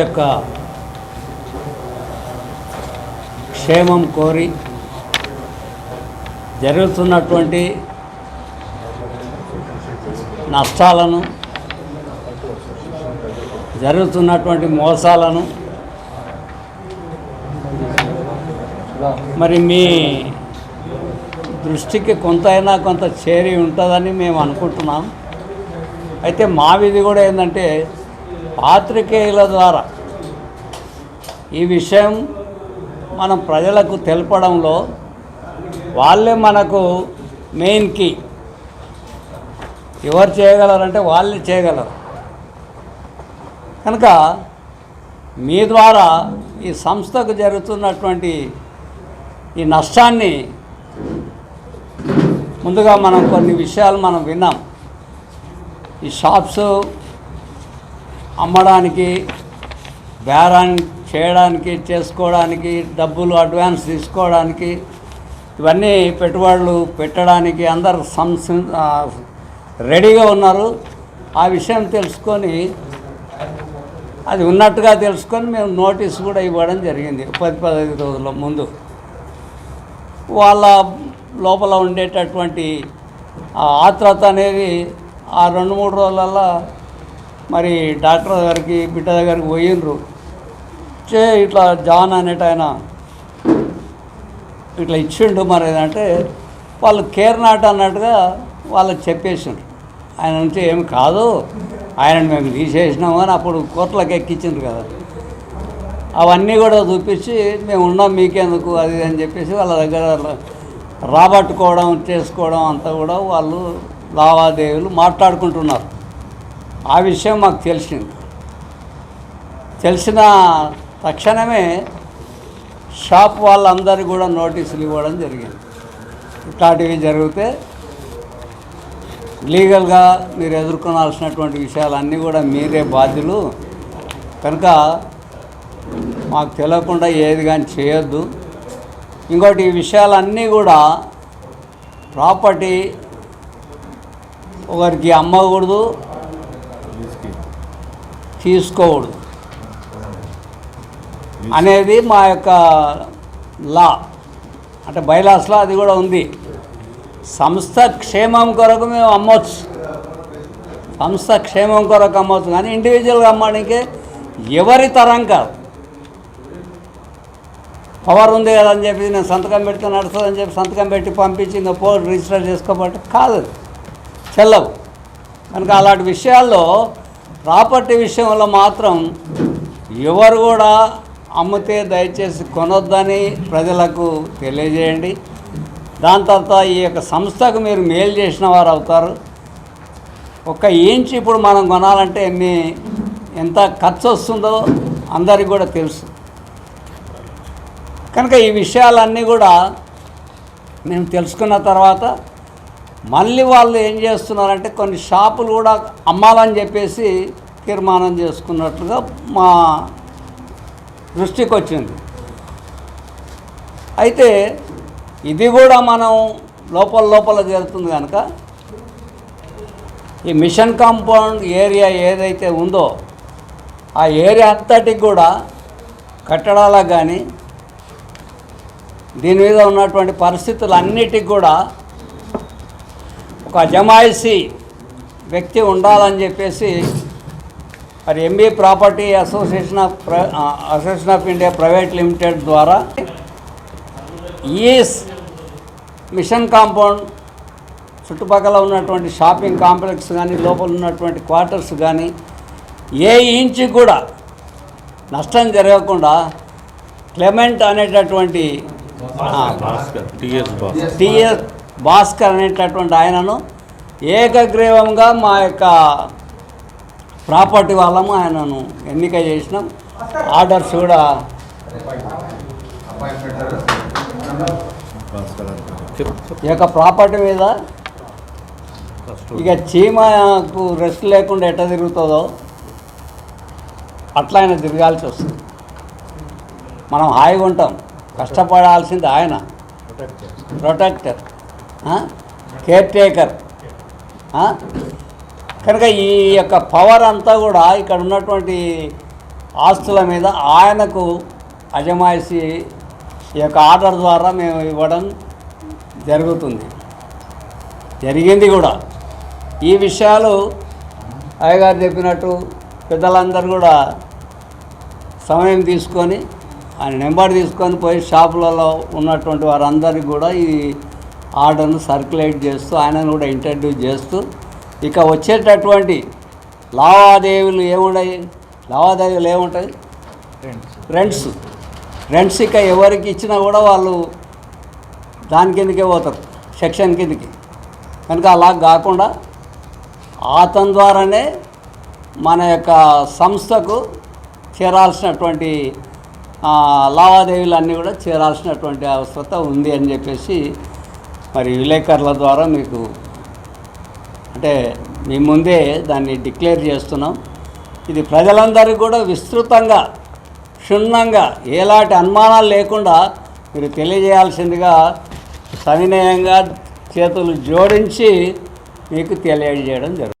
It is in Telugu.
యొక్క క్షేమం కోరి జరుగుతున్నటువంటి నష్టాలను జరుగుతున్నటువంటి మోసాలను మరి మీ దృష్టికి కొంతైనా కొంత చేరి ఉంటుందని మేము అనుకుంటున్నాం. అయితే మా విధి కూడా ఏంటంటే పాత్రికేయుల ద్వారా. ఈ విషయం మనం ప్రజలకు తెలపడంలో వాళ్ళే మనకు మెయిన్ కీ ఎవరు చేయగలరంటే వాళ్ళే చేయగలరు. కనుక మీ ద్వారా ఈ సంస్థకు జరుగుతున్నటువంటి ఈ నష్టాన్ని ముందుగా మనం కొన్ని విషయాలు మనం విన్నాం. ఈ షాప్స్ అమ్మడానికి బేరాన్ చేయడానికి చేసుకోవడానికి డబ్బులు అడ్వాన్స్ తీసుకోవడానికి ఇవన్నీ పెట్టుబడులు పెట్టడానికి అందరు సంస్ రెడీగా ఉన్నారు. ఆ విషయం తెలుసుకొని అది ఉన్నట్టుగా తెలుసుకొని మేము నోటీస్ కూడా ఇవ్వడం జరిగింది పది పదహైదు రోజుల ముందు. వాళ్ళ లోపల ఉండేటటువంటి ఆ ఆత్రత అనేది ఆ రెండు మూడు రోజులల్లో మరి డాక్టర్ దగ్గరికి బిడ్డ దగ్గరికి పోయినరు చే ఇట్లా జాన్ అనేట ఆయన ఇట్లా ఇచ్చిండు మరి ఏదంటే వాళ్ళు కేర్ నాట్ అన్నట్టుగా వాళ్ళకి చెప్పేసిండ్రు. ఆయన నుంచి ఏమి కాదు ఆయనను మేము తీసేసినాము అని అప్పుడు కోట్లకు ఎక్కించిండ్రు కదా. అవన్నీ కూడా చూపించి మేము ఉన్నాం మీకెందుకు అది అని చెప్పేసి వాళ్ళ దగ్గర రాబట్టుకోవడం చేసుకోవడం అంతా కూడా వాళ్ళు లావాదేవీలు మాట్లాడుకుంటున్నారు. ఆ విషయం మాకు తెలిసింది. తెలిసిన తక్షణమే షాప్ వాళ్ళందరికీ కూడా నోటీసులు ఇవ్వడం జరిగింది. ఇట్లాంటివి జరిగితే లీగల్గా మీరు ఎదుర్కొనాల్సినటువంటి విషయాలన్నీ కూడా మీరే బాధ్యులు. కనుక మాకు తెలియకుండా ఏది కానీ చేయొద్దు. ఇంకోటి ఈ విషయాలన్నీ కూడా ప్రాపర్టీ ఒకరికి అమ్మకూడదు తీసుకోడు అనేది మా యొక్క లా. అంటే బైలాస్లో అది కూడా ఉంది. సంస్థ క్షేమం కొరకు మేము అమ్మవచ్చు సంస్థ క్షేమం కొరకు అమ్మవచ్చు కానీ ఇండివిజువల్గా అమ్మడానికి ఎవరి తరం కాదు. పవర్ ఉంది కదా అని చెప్పి నేను సంతకం పెడితే నడుస్తుందని చెప్పి సంతకం పెట్టి పంపించి ఇంకా పో రిజిస్టర్ చేసుకోబట్టి కాదు చెల్లవు. కనుక అలాంటి విషయాల్లో ప్రాపర్టీ విషయంలో మాత్రం ఎవరు కూడా అమ్మితే దయచేసి కొనొద్దని ప్రజలకు తెలియజేయండి. దాని తర్వాత ఈ యొక్క సంస్థకు మీరు మేలు చేసిన వారు అవుతారు. ఒక ఇంచ్ ఇప్పుడు మనం కొనాలంటే ఎన్ని ఎంత ఖర్చు వస్తుందో అందరికి కూడా తెలుసు. కనుక ఈ విషయాలన్నీ కూడా మేము తెలుసుకున్న తర్వాత మళ్ళీ వాళ్ళు ఏం చేస్తున్నారంటే కొన్ని షాపులు కూడా అమ్మాలని చెప్పేసి తీర్మానం చేసుకున్నట్లుగా మా దృష్టికి వచ్చింది. అయితే ఇది కూడా మనం లోపల లోపల జరుగుతుంది కనుక ఈ మిషన్ కాంపౌండ్ ఏరియా ఏదైతే ఉందో ఆ ఏరియా అంతటికి కూడా కట్టడాలకు కానీ దీని మీద ఉన్నటువంటి పరిస్థితులు అన్నిటికి కూడా ఒక అజమాయిషీ వ్యక్తి ఉండాలని చెప్పేసి మరి ఎంబీ ప్రాపర్టీ అసోసియేషన్ ఆఫ్ ప్ర association of India private limited ద్వారా ఈ మిషన్ కాంపౌండ్ చుట్టుపక్కల ఉన్నటువంటి షాపింగ్ కాంప్లెక్స్ కానీ లోపల ఉన్నటువంటి క్వార్టర్స్ కానీ ఏ ఇంచు కూడా నష్టం జరగకుండా క్లెమెంట్ అనేటటువంటి టిఎస్ భాస్కర్ అనేటటువంటి ఆయనను ఏకగ్రీవంగా మా యొక్క ప్రాపర్టీ వాళ్ళము ఆయనను ఎన్నిక చేసినాం. ఆర్డర్స్ కూడా ఈ యొక్క ప్రాపర్టీ మీద ఇక చీమకు రెస్ట్ లేకుండా ఎట్ట తిరుగుతుందో అట్లా ఆయన తిరగాల్సి వస్తుంది. మనం హాయిగా ఉంటాం. కష్టపడాల్సింది ఆయన. ప్రొటెక్టర్. కేర్ టేకర్ కనుక ఈ యొక్క పవర్ అంతా కూడా ఇక్కడ ఉన్నటువంటి ఆస్తుల మీద ఆయనకు అజమాయిషి ఈ యొక్క ఆర్డర్ ద్వారా మేము ఇవ్వడం జరుగుతుంది. జరిగింది కూడా. ఈ విషయాలు అయ్యగారు చెప్పినట్టు పెద్దలందరూ కూడా సమయం తీసుకొని ఆయన నెంబర్ తీసుకొని పోయి షాపులలో ఉన్నటువంటి వారందరికీ కూడా ఈ ఆర్డర్ను సర్క్యులేట్ చేస్తూ ఆయనను కూడా ఇంట్రడ్యూస్ చేస్తూ ఇక వచ్చేటటువంటి లావాదేవీలు ఏముంటాయి లావాదేవీలు ఏముంటాయి? రెంట్స్. రెంట్స్ ఇక ఎవరికి ఇచ్చినా కూడా వాళ్ళు దాని కిందకే పోతారు సెక్షన్ కిందకి. కనుక అలా కాకుండా అతని ద్వారానే మన యొక్క సంస్థకు చేరాల్సినటువంటి లావాదేవీలు లావాదేవీలన్నీ కూడా చేరాల్సినటువంటి అవసరత ఉంది అని చెప్పేసి మరి విలేకరుల ద్వారా మీకు అంటే మీ ముందే దాన్ని డిక్లేర్ చేస్తున్నాం. ఇది ప్రజలందరికీ కూడా విస్తృతంగా క్షుణ్ణంగా ఎలాంటి అనుమానాలు లేకుండా మీరు తెలియజేయాల్సిందిగా సవినయంగా చేతులు జోడించి మీకు తెలియజేయడం జరుగుతుంది.